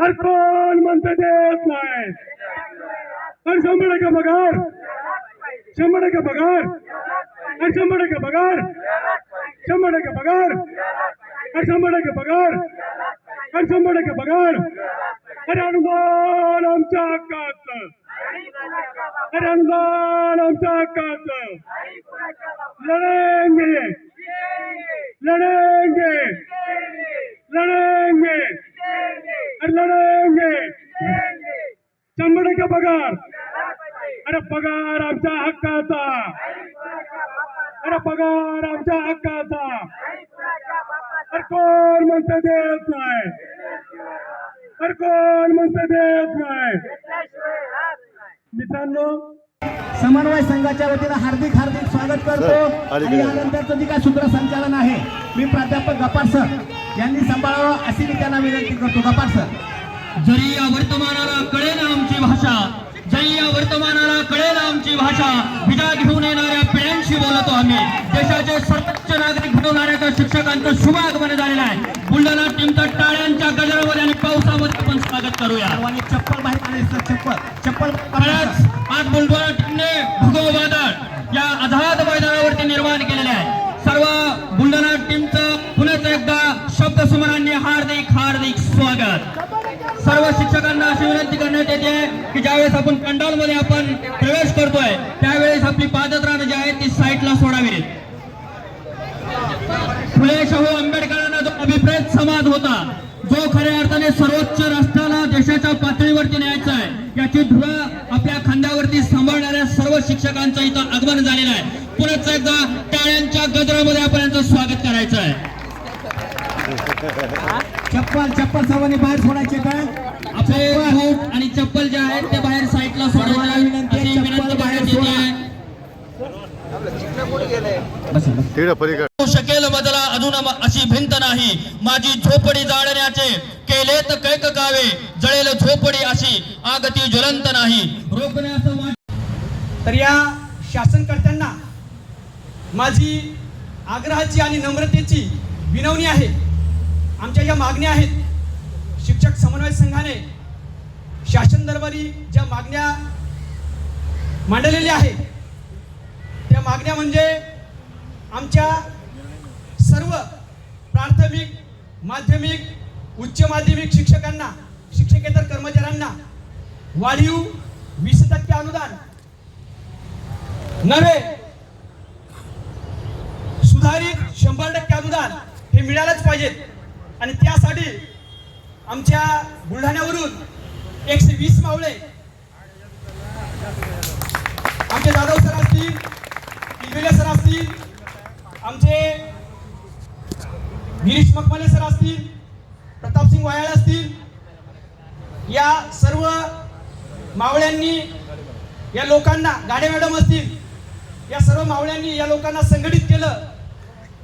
अरे कोण म्हणते देत नाही. अरे शंभर टक्के पगार. शंभर टक्के पगार. अरे शंभर टक्के पगार. शंभर टक्के पगार. अरे शंभर टक्के पगार. अरे शंभर टक्के पगार. अरे अनुदान आमच्या हक्काचं. अरे अनुदान आमच्या हक्काचं. लढेंगे. लढे लढेंगे अरे लढेंगे शंभर टक्के पगार. अरे पगार आमच्या हक्काचा. अरे पगार आमच्या हक्काचा. अरे कोण म्हणते देत नाही? अरे कोण म्हणते देत नाही? मित्रांनो समन्वय संघाच्या वतीनं हार्दिक हार्दिक स्वागत करतो. आणि. यानंतरचं जे काय सूत्रसंचालन आहे मी प्राध्यापक गपार सर यांनी सांभाळावं अशी मी त्यांना विनंती करतो. गपार सर. जरी या वर्तमानाला कळेल आमची भाषा जरी या वर्तमानाला कळेल आमची भाषा विजा घेऊन येणाऱ्या पिढ्यांशी बोलतो आम्ही. देशाचे सर्वोच्च नागरिक घडवणाऱ्या त्या शिक्षकांचं शुभ आगमन झालेलं आहे. बुलढाणा टीमचं टाळ्यांच्या गजरामध्ये आणि पावसामध्ये आपण स्वागत करूया. चप्पल सर चप्पल. चप्पल आज बुलढाणा हार्दिक सर्व शिक्षकांना अशी विनंती करण्यात येते की ज्यावेळेस आपण पंडालमध्ये आपण प्रवेश करतोय त्यावेळेस आपली पादत्राणं जी आहे ती साईडला सोडावी. फुले शाहू आंबेडकरांना जो अभिप्रेत समाज होता जो खऱ्या अर्थाने सर्वोच्च राष्ट्राला देशाच्या पातळीवरती न्यायचा आहे याची धुरा आपल्या खांद्यावरती सांभाळणाऱ्या सर्व शिक्षकांचं इथं आगमन झालेलं आहे. पुन्हा एकदा टाळ्यांच्या गजरामध्ये आपण यांचं स्वागत करायचं आहे. चप्पल चप्पल सर्वांनी बाहेर सोडायचे काय आपले बूट आणि चप्पल जे आहेत ते बाहेर साईडला विनंती विनंती बाहेर सोडा. होऊ शकेल बदला अजून अशी भिंत नाही. माझी झोपडी जाळण्याचे केले तर कैक गावे जळेल झोपडी अशी आग ती ज्वलंत नाही. तर या शासनकर्त्यांना माझी आग्रहाची आणि नम्रतेची विनवणी आहे. आमच्या ज्या मागण्या आहेत. शिक्षक समन्वय संघाने शासन दरबारी ज्या मागण्या मांडलेल्या आहेत त्या मागण्या म्हणजे आमच्या सर्व प्राथमिक माध्यमिक उच्च माध्यमिक शिक्षकांना शिक्षकेतर कर्मचाऱ्यांना वाढीव वीस टक्के अनुदान नव्हे सुधारित शंभर टक्के अनुदान हे मिळालंच पाहिजेत. आणि त्यासाठी आमच्या बुलढाण्यावरून एकशे वीस मावळे आमचे जाधव सर असतील किलवेले सर असतील आमचे गिरीश मकमले सर असतील प्रतापसिंग वायाळ असतील या सर्व मावळ्यांनी या लोकांना गाडे मॅडम असतील या सर्व मावळ्यांनी या लोकांना संघटित केलं.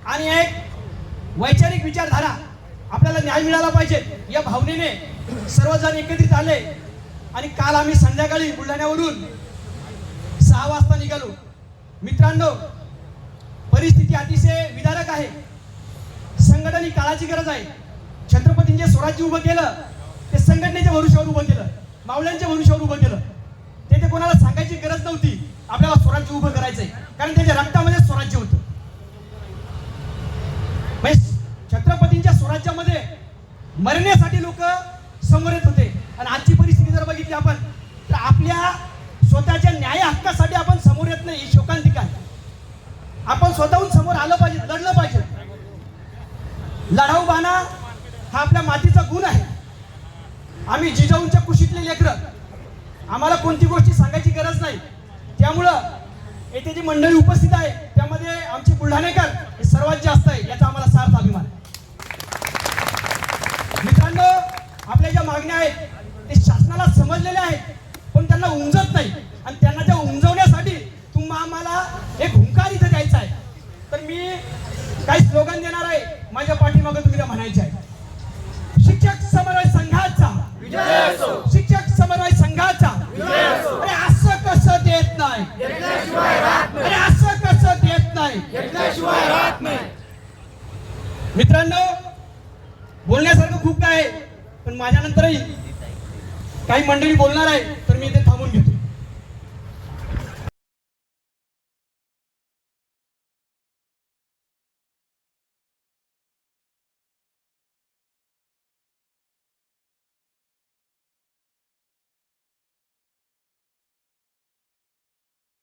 आणि एक वैचारिक विचारधारा आपल्याला न्याय मिळाला पाहिजे. या भावनेने सर्वजण एकत्रित आले आणि काल आम्ही संध्याकाळी बुलढाण्यावरून सहा वाजता निघालो. मित्रांनो परिस्थिती अतिशय विदारक आहे. संघटन ही काळाची गरज आहे. छत्रपतींचे स्वराज्य उभं केलं ते संघटनेच्या भरुष्यावर उभं केलं मावळ्यांच्या भरुष्यावर उभं केलं. ते ते कोणाला सांगायची गरज नव्हती. आपल्याला स्वराज्य उभं करायचंय. कारण त्याच्या रक्तामध्ये स्वराज्य होतं. मरण्यासाठी लोक समोर येत होते. आणि आजची परिस्थिती जर बघितली आपण तर आपल्या स्वतःच्या न्याय हक्कासाठी आपण समोर येत नाही ही शोकांतिका आहे. आपण स्वतःहून समोर आलं पाहिजे लढलं पाहिजे. लढाऊ बाणा हा आपल्या मातीचा गुण आहे. आम्ही जिजाऊंच्या कुशीतले लेकरं. आम्हाला कोणती गोष्टी सांगायची गरज नाही. त्यामुळं येथे जी मंडळी उपस्थित आहे त्यामध्ये आमचे बुलढाणेकर हे सर्वात जास्त आहे याचा आम्हाला सार्थ अभिमान आहे. मित्रांनो आपल्या ज्या मागण्या आहेत ते शासनाला समजलेल्या आहेत पण त्यांना उमजत नाही. आणि त्यांना त्या उमजवण्यासाठी तुम्हा आम्हाला एक हुंकार इथं द्यायचा आहे. तर मी काही स्लोगन देणार आहे. माझ्या पाठीमागं तुम्ही त्या म्हणायचे आहे. शिक्षक समन्वय संघाचा. शिक्षक समन्वय संघाचा. अरे असं कसं देत नाही? अरे असं कसं देत नाही? मित्रांनो बोलण्यासारखं खूप काय आहे. पण माझ्यानंतरही काही मंडळी बोलणार आहे तर मी ते